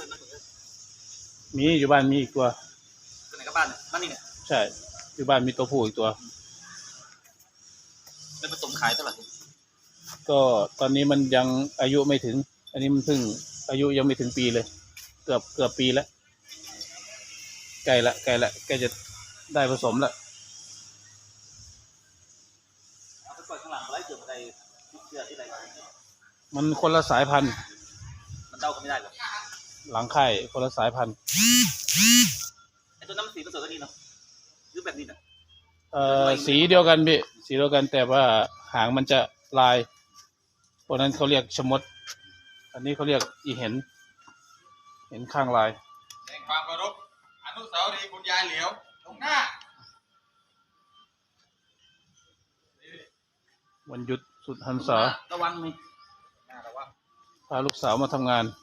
ให้มันเหมือนกันมีอยู่บ้านมีอีกตัว ตัวไหนกับบ้านเนี่ยบ้านนี่เนี่ยใช่ อยู่บ้านมีตัวผู้อีกตัวเป็นผสมขายเท่าไหร่ก็ตอนนี้มันยังอายุไม่ถึง อันนี้มันเพิ่งอายุยังไม่ถึงปีเลย เกือบเกือบปีแล้วใกล้ละใกล้ละใกล้จะได้ผสมละเอาไปปล่อยข้างหลังอะไรเกิดอะไรเชื่อที่ใดมันคนละสายพันธุ์ มันเดากันไม่ได้หรอก หลังไข่คนละสายพันธุ์ไอ้ตัวน้ำสีผสมตัวนี้เนาะหรือแบบนี้นะเอ่อสีเดียวกันพี่สีเดียวกันแต่ว่าหางมันจะลายพวกนั้นเขาเรียกชะมด อันนี้เขาเรียกอีเห็น เห็นข้างลายแสดงความเคารพอนุสาวรีย์คุณยายเหลียวตรงหน้า วันหยุดสุดหันษาระวังนี่หน้าระวังพาลูกสาวมาทำงานเ